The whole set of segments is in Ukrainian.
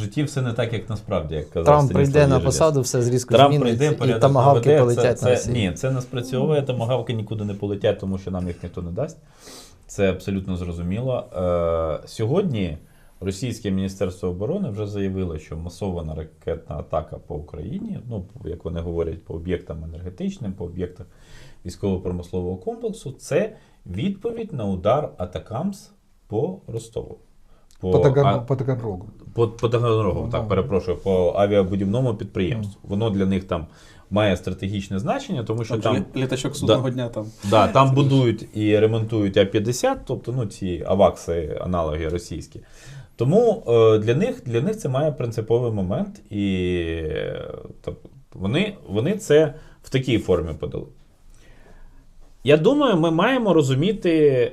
житті все не так, як насправді, як казав Трамп прийде на посаду, все зрізко Трамп прийде, і тамагавки полетять це, на Росію. Ні, це не спрацьовує, тамагавки нікуди не полетять, тому що нам їх ніхто не дасть. Це абсолютно зрозуміло. Е, сьогодні російське міністерство оборони вже заявило, що масована ракетна атака по Україні, ну як вони говорять, по об'єктам енергетичним, по об'єктах військово-промислового комплексу, це відповідь на удар Атакамс по Ростову. По, Таган... а- по Таганрогу. по, по Таганрогу, так перепрошую, по авіабудівному підприємству. Воно для них там має стратегічне значення, тому що Там, там, літачок судного дня там. да, там будують і ремонтують А-50, тобто ну, ці авакси, аналоги російські. Тому е, для, них, для них це має принциповий момент, і тобто, вони, вони це в такій формі подали. Я думаю, ми маємо розуміти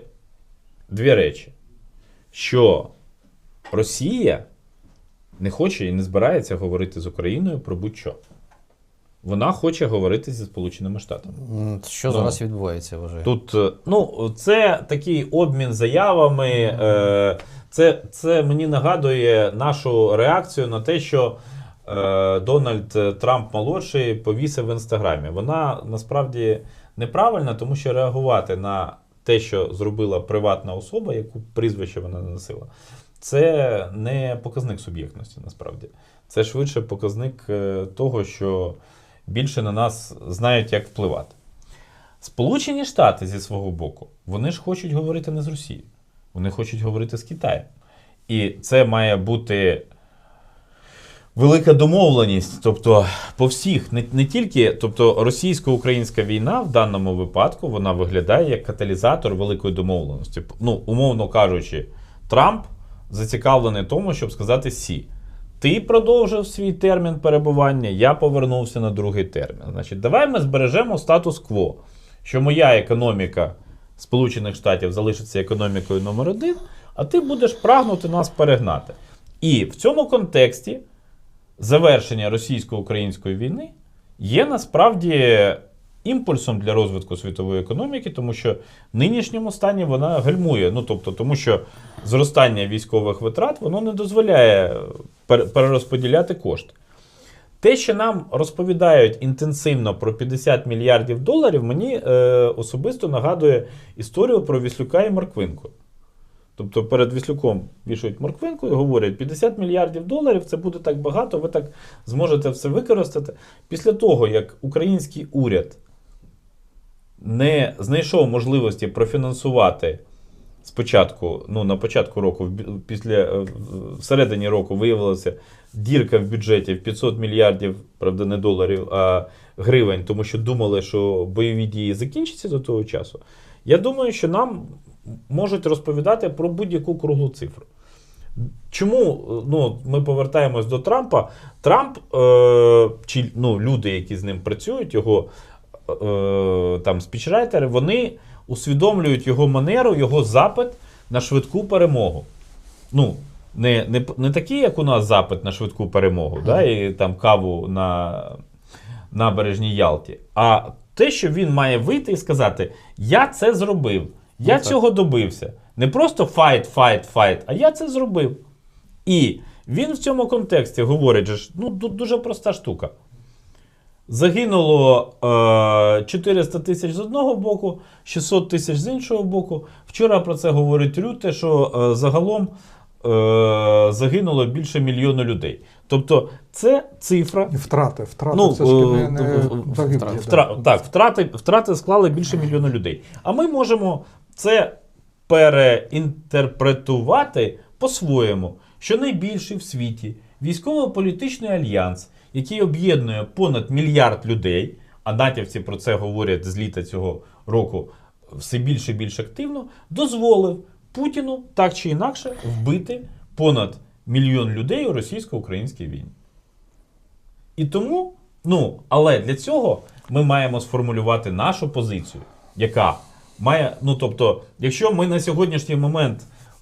дві речі: що Росія не хоче і не збирається говорити з Україною про будь-що. Вона хоче говорити зі Сполученими Штатами. Що Ну, зараз відбувається, вважаю? Тут, е, ну, це такий обмін заявами. Е, це, це мені нагадує нашу реакцію на те, що е, Дональд Трамп молодший повісив в інстаграмі. Вона насправді неправильна, тому що реагувати на те, що зробила приватна особа, яку прізвище вона не носила, це не показник суб'єктності, насправді. Це швидше показник е, того, що більше на нас знають, як впливати. Сполучені Штати зі свого боку, вони ж хочуть говорити не з Росією, вони хочуть говорити з Китаєм. І це має бути велика домовленість. Тобто, по всіх, не, не тільки, тобто російсько-українська війна в даному випадку вона виглядає як каталізатор великої домовленості. Ну, умовно кажучи, Трамп зацікавлений тому, щоб сказати Сі. Ти продовжив свій термін перебування, я повернувся на другий термін. Значить, давай ми збережемо статус-кво, що моя економіка Сполучених Штатів залишиться економікою номер один, а ти будеш прагнути нас перегнати. І в цьому контексті завершення російсько-української війни є насправді імпульсом для розвитку світової економіки, тому що в нинішньому стані вона гальмує. Ну тобто, тому що зростання військових витрат воно не дозволяє перерозподіляти кошти. Те, що нам розповідають інтенсивно про 50 мільярдів доларів, мені е, особисто нагадує історію про Віслюка і Морквинку. Тобто перед Віслюком вішають морквинку і говорять, 50 мільярдів доларів це буде так багато, ви так зможете все використати. Після того, як український уряд не знайшов можливості профінансувати спочатку, ну на початку року, після е, в середині року виявилася дірка в бюджеті в 500 мільярдів, правда, не доларів, а гривень, тому що думали, що бойові дії закінчаться до того часу. Я думаю, що нам можуть розповідати про будь-яку круглу цифру. Чому ну, ми повертаємось до Трампа? Трамп е, чи ну, люди, які з ним працюють, його там спічрайтери, вони усвідомлюють його манеру, його запит на швидку перемогу. Ну, не, не, не такий, як у нас запит на швидку перемогу, да, і там каву на набережній Ялті, а те, що він має вийти і сказати: Я це зробив, я так. цього добився. Не просто файт, файт, файт, а я це зробив. І він в цьому контексті говорить, ну, ду- дуже проста штука. Загинуло е, 400 тисяч з одного боку, 600 тисяч з іншого боку. Вчора про це говорить Рюте, що е, загалом е, загинуло більше мільйону людей. Тобто це цифра. Втрати. Втрати Ну, все ж не, е, не в- загиблі, втрати. да. Втра... Так, втрати, втрати склали більше мільйона людей. А ми можемо це переінтерпретувати по-своєму, що найбільший в світі військово-політичний альянс, який об'єднує понад мільярд людей, а натівці про це говорять з літа цього року все більше і більш активно, дозволив Путіну так чи інакше вбити понад мільйон людей у російсько-українській війні. І тому, ну, але для цього ми маємо сформулювати нашу позицію, яка має, ну тобто, якщо ми на сьогоднішній момент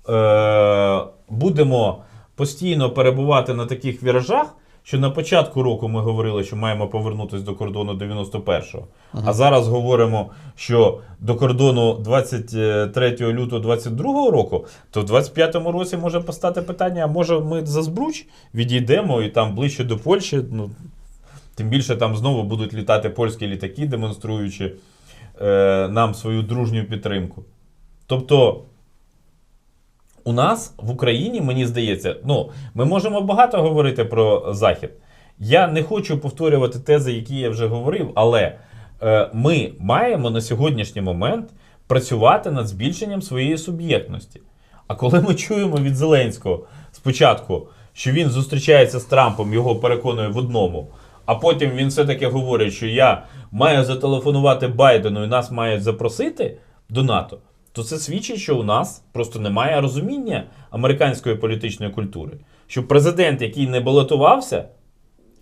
е, будемо постійно перебувати на таких віражах, що на початку року ми говорили, що маємо повернутися до кордону 91-го, а зараз говоримо, що до кордону 23 лютого 22 року, то в 25-му році може постати питання, а може ми за Збруч відійдемо і там ближче до Польщі. Ну, тим більше там знову будуть літати польські літаки, демонструючи е, нам свою дружню підтримку. Тобто, у нас в Україні, мені здається, ну, ми можемо багато говорити про Захід. Я не хочу повторювати тези, які я вже говорив, але е, ми маємо на сьогоднішній момент працювати над збільшенням своєї суб'єктності. А коли ми чуємо від Зеленського спочатку, що він зустрічається з Трампом, його переконує в одному, а потім він все-таки говорить, що я маю зателефонувати Байдену і нас мають запросити до НАТО, то це свідчить, що у нас просто немає розуміння американської політичної культури. Що президент, який не балотувався,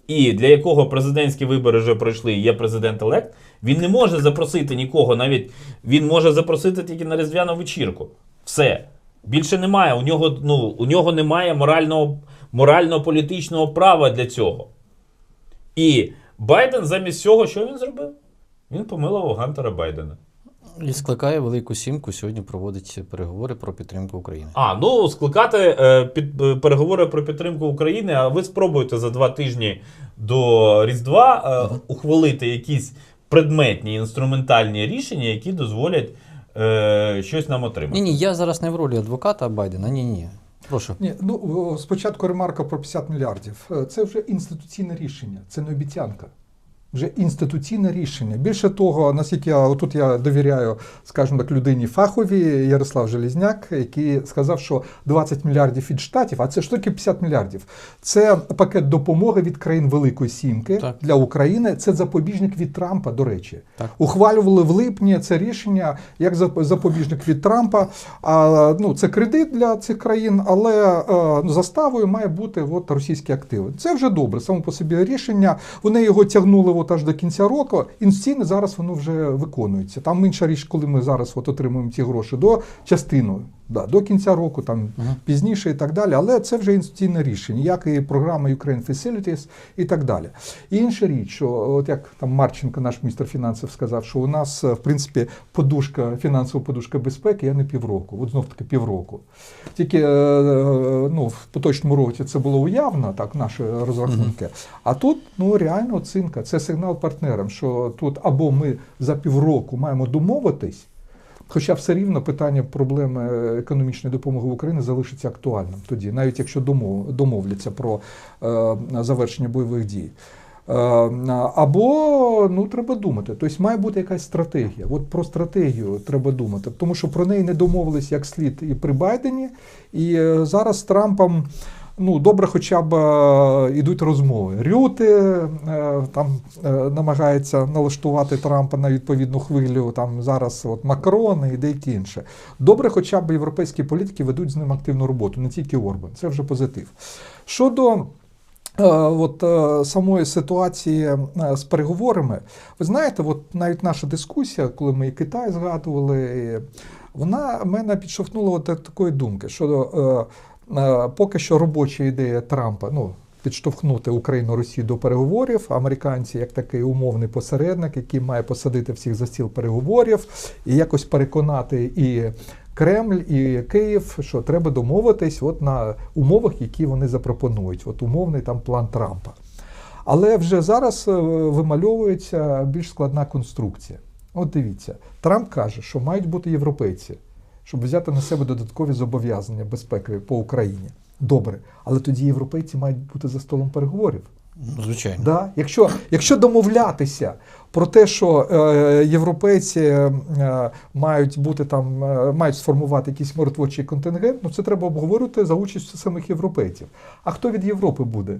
і для якого президентські вибори вже пройшли, є президент-елект, він не може запросити нікого, навіть він може запросити тільки на різдвяну вечірку. Все. Більше немає. У нього, ну, у нього немає морального, морально-політичного права для цього. І Байден замість цього, що він зробив? Він помилував Гантера Байдена. І скликає Велику Сімку, сьогодні проводить переговори про підтримку України. А, ну скликати е, під, е, переговори про підтримку України, а ви спробуйте за два тижні до Різдва е, ухвалити якісь предметні інструментальні рішення, які дозволять е, щось нам отримати. Ні, ні, я зараз не в ролі адвоката Байдена. Ні, ні. Прошу. Ні, ну спочатку ремарка про 50 мільярдів. Е, Це вже інституційне рішення, це не обіцянка. Вже інституційне рішення. Більше того, наскільки я отут я довіряю, скажімо так, людині фахові Ярослав Желізняк, який сказав, що 20 мільярдів від штатів, а це ж тільки 50 мільярдів. Це пакет допомоги від країн Великої Сімки Так. для України. Це запобіжник від Трампа, до речі. Так. Ухвалювали в липні це рішення як зап- запобіжник від Трампа. А, ну, це кредит для цих країн, але ну, заставою має бути от, російські активи. Це вже добре, само по собі рішення. Вони його тягнули от аж до кінця року. Інституційно зараз воно вже виконується. Там інша річ, коли ми зараз от отримуємо ці гроші до частину. Да, до кінця року, там Ага. пізніше і так далі, але це вже інституційне рішення, як і програма Ukraine Facilities і так далі. І інша річ, що от як там Марченко, наш міністр фінансів, сказав, що у нас е, в принципі подушка, фінансова подушка безпеки, я не півроку, от знов таки півроку. Тільки е, е, ну, в поточному році це було уявно, так, наші розрахунки. А тут ну реально оцінка, це сигнал партнерам, що тут або ми за півроку маємо домовитись. Хоча все рівно питання проблеми економічної допомоги в Україні залишиться актуальним тоді, навіть якщо домов, домовляться про е, завершення бойових дій. Е, або ну треба думати. Тобто має бути якась стратегія. От про стратегію треба думати, тому що про неї не домовились як слід і при Байдені, і е, зараз з Трампом. Ну, добре, хоча б е, йдуть розмови. Рюти е, там е, намагається налаштувати Трампа на відповідну хвилю. Там зараз от Макрон і деякі інше. Добре, хоча б європейські політики ведуть з ним активну роботу, не тільки Орбан. Це вже позитив. Щодо от, самої ситуації з переговорами, ви знаєте, от навіть наша дискусія, коли ми і Китай згадували, вона мене підштовхнула до такої думки, що поки що робоча ідея Трампа, ну. Підштовхнути Україну Росію до переговорів. Американці, як такий умовний посередник, який має посадити всіх за стіл переговорів і якось переконати і Кремль, і Київ, що треба домовитись от на умовах, які вони запропонують. От умовний там план Трампа. Але вже зараз е, вимальовується більш складна конструкція. От дивіться, Трамп каже, що мають бути європейці, щоб взяти на себе додаткові зобов'язання безпекові по Україні. Добре, але тоді європейці мають бути за столом переговорів. Ну, Звичайно. Да? Якщо, якщо домовлятися про те, що е, європейці е, мають бути там, е, мають сформувати якийсь миротворчий контингент, ну це треба обговорювати за участю самих європейців. А хто від Європи буде?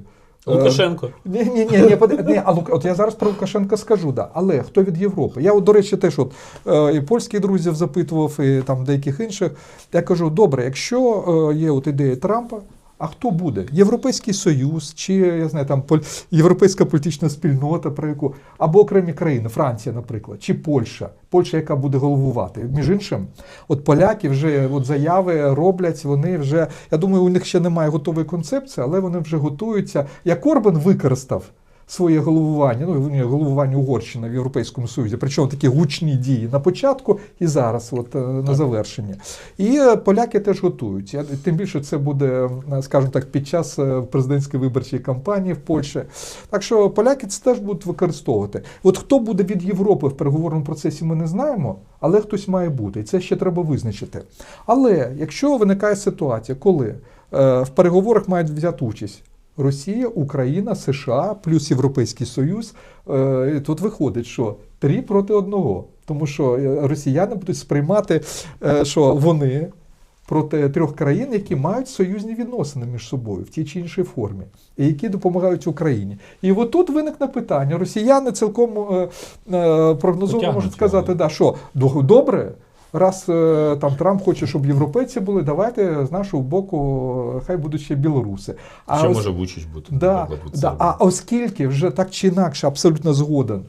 Е, Лукашенко. ні, ні, ні, ні, ні, а Лук- от я зараз про Лукашенка скажу, да. але хто від Європи? Я, от, до речі, теж от, е, і польських друзів запитував, і там деяких інших. Я кажу, добре, якщо е, є от ідея Трампа, А хто буде? Європейський Союз, чи я знаю, там Європейська політична спільнота, про яку, або окремі країни, Франція, наприклад, чи Польща, Польща, яка буде головувати. Між іншим, от поляки вже от заяви роблять, вони вже, я думаю, у них ще немає готової концепції, але вони вже готуються. Як Орбан використав своє головування, ну головування Угорщини в Європейському Союзі, причому такі гучні дії на початку і зараз, от е, на завершення. І е, поляки теж готуються. Тим більше це буде, е, скажімо так, під час президентської виборчої кампанії в Польщі. Так що поляки це теж будуть використовувати. От хто буде від Європи в переговорному процесі, ми не знаємо, але хтось має бути, і це ще треба визначити. Але якщо виникає ситуація, коли в переговорах мають взяти участь. Росія, Україна, США плюс Європейський Союз. Е, Тут виходить, що три проти одного. Тому що е, росіяни будуть сприймати, е, що вони проти трьох країн, які мають союзні відносини між собою в тій чи іншій формі, і які допомагають Україні. І от тут виникне питання. Росіяни цілком прогнозовано можуть сказати, да, що добре. Раз е, там Трамп хоче, щоб європейці були, давайте з нашого боку хай будуть ще білоруси. Ще ось- може Вучич бути. Да, да. А оскільки вже так чи інакше абсолютно згоден,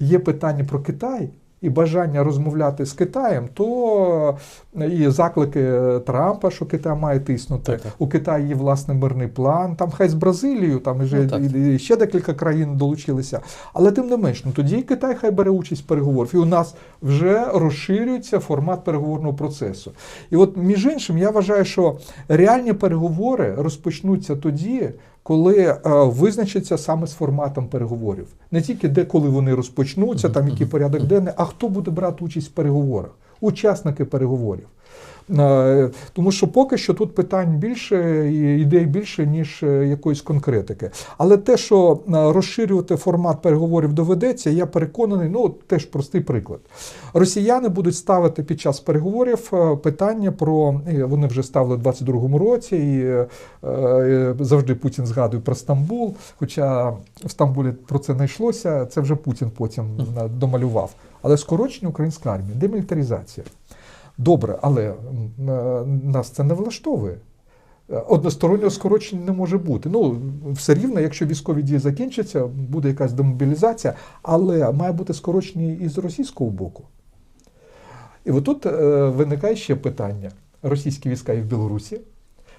є питання про Китай і бажання розмовляти з Китаєм, то е, і заклики Трампа, що Китай має тиснути. Так, так. У Китаї є власний мирний план. Там хай з Бразилією, там вже Ну, і, і ще декілька країн долучилися. Але тим не менш, ну тоді Китай хай бере участь в переговорах. І у нас вже розширюється формат переговорного процесу. І от між іншим, я вважаю, що реальні переговори розпочнуться тоді, коли е, визначиться саме з форматом переговорів. Не тільки де, коли вони розпочнуться, там який порядок денний, а хто буде брати участь в переговорах, учасники переговорів. Е, Тому що поки що тут питань більше і ідей більше, ніж е, якоїсь конкретики. Але те, що е, розширювати формат переговорів доведеться, я переконаний, ну теж простий приклад. Росіяни будуть ставити під час переговорів питання про вони вже ставили в 22-му році, і завжди Путін згадує про Стамбул. Хоча в Стамбулі про це не йшлося, це вже Путін потім домалював. Але скорочення української армії, демілітаризація. Добре, але е, нас це не влаштовує. Е, Одностороннього скорочення не може бути. Ну, все рівно, якщо військові дії закінчаться, буде якась демобілізація, але має бути скорочення і з російського боку. І отут е, виникає ще питання: російські війська і в Білорусі.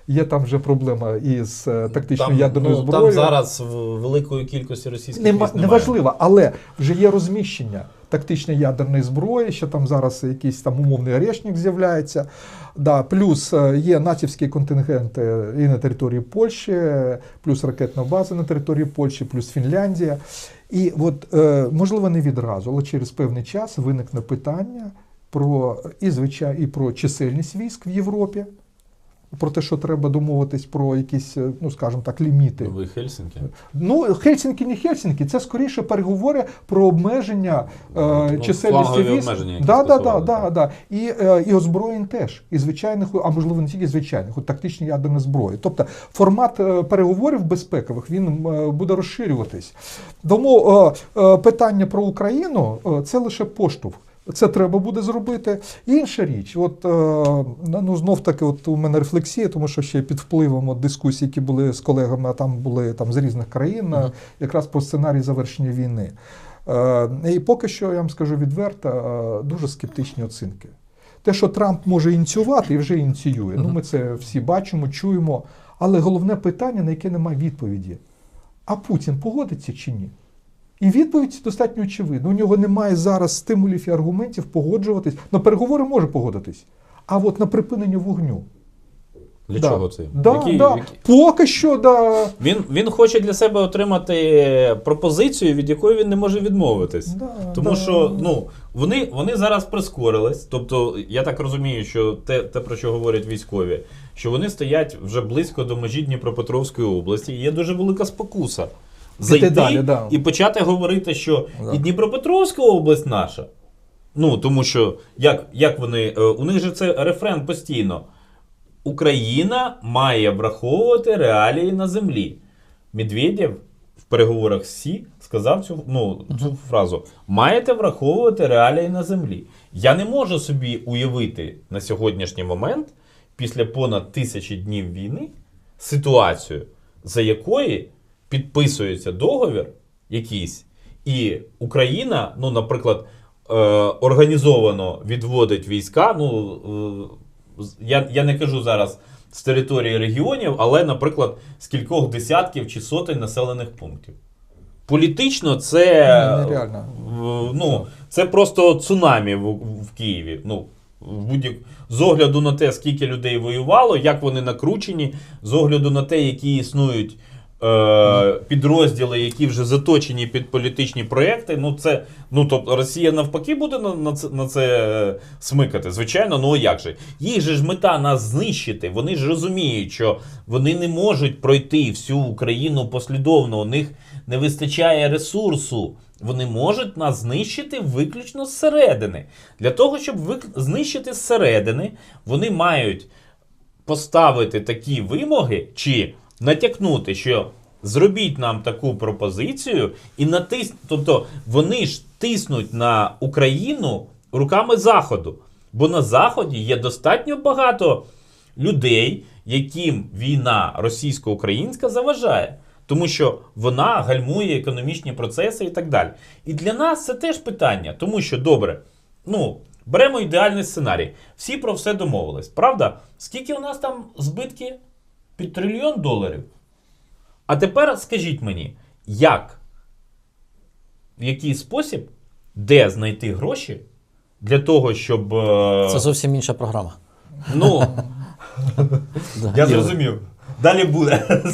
Є там вже проблема із тактичною Там, ядерною ну, зброєю. Там зараз в- великої кількості російських Нема, військ немає. неважливо, але вже є розміщення тактичної ядерної зброї, що там зараз якийсь там умовний орешник з'являється. Да, плюс е, є натівські контингенти і на території Польщі, плюс ракетна база на території Польщі, плюс Фінляндія. І от, е, можливо, не відразу, але через певний час виникне питання про і звичай, і про чисельність військ в Європі. Про те, що треба домовитись про якісь, е, ну скажімо так, ліміти. Новий Хельсінки. Ну, Хельсінкі, не Хельсінкі, це скоріше переговори про обмеження е, Ну, чисельності флангові військ. Да, да, да, да, да. І, е, і озброєнь теж, і звичайних, а можливо не тільки звичайних, от тактичні ядерні зброї. Тобто формат е, переговорів безпекових він е, буде розширюватись. Тому е, е, питання про Україну е, це лише поштовх. Це треба буде зробити. Інша річ, от е, ну знов таки, от у мене рефлексія, тому що ще під впливом от дискусій, які були з колегами, а там були там з різних країн, е, якраз про сценарій завершення війни. Е, і поки що я вам скажу відверто, е, дуже скептичні оцінки. Те, що Трамп може ініціювати і вже ініціює. Ну, ми це всі бачимо, чуємо. Але головне питання, на яке немає відповіді: а Путін погодиться чи ні? І відповідь достатньо очевидна. У нього немає зараз стимулів і аргументів погоджуватись. На переговори може погодитись, а от на припинення вогню. Для да. чого це? Да, Які- да. які- Поки що, да. Він, він хоче для себе отримати пропозицію, від якої він не може відмовитись. Да, Тому да. що ну, вони, вони зараз прискорились. Тобто, я так розумію, що те, те, про що говорять військові, що вони стоять вже близько до межі Дніпропетровської області, і є дуже велика спокуса. Зайти далі, да. і почати говорити, що Да. і Дніпропетровська область наша. Ну, тому що як, як вони. е, У них же це рефрен постійно. Україна має враховувати реалії на землі. Медведєв в переговорах з Сі сказав цю, ну, цю фразу: маєте враховувати реалії на землі. Я не можу собі уявити на сьогоднішній момент, після понад тисячі днів війни, ситуацію, за якої підписується договір якийсь, і Україна, ну, наприклад, е, організовано відводить війська. Ну, е, я, я не кажу зараз з території регіонів, але, наприклад, з кількох десятків чи сотень населених пунктів. Політично це, Ні, нереально. ну, це просто цунамі в, в Києві. Ну, в будь з огляду на те, скільки людей воювало, як вони накручені, з огляду на те, які існують е, підрозділи, які вже заточені під політичні проекти. Ну, це, ну, тобто Росія навпаки буде на, на, це, на це е, смикати. Звичайно, ну а як же? Їх же ж мета нас знищити. Вони ж розуміють, що вони не можуть пройти всю Україну послідовно. У них не вистачає ресурсу. Вони можуть нас знищити виключно зсередини. Для того, щоб вик- знищити зсередини, вони мають поставити такі вимоги чи натякнути, що зробіть нам таку пропозицію і натис... Тобто вони ж тиснуть на Україну руками Заходу. Бо на Заході є достатньо багато людей, яким війна російсько-українська заважає. Тому що вона гальмує економічні процеси і так далі. І для нас це теж питання, тому що добре, ну, беремо ідеальний сценарій. Всі про все домовились, правда? Скільки у нас там збитки? Під трильйон доларів. А тепер скажіть мені, як, в який спосіб, де знайти гроші для того, щоб. е, Це зовсім інша програма. Ну, я зрозумів. Далі буде.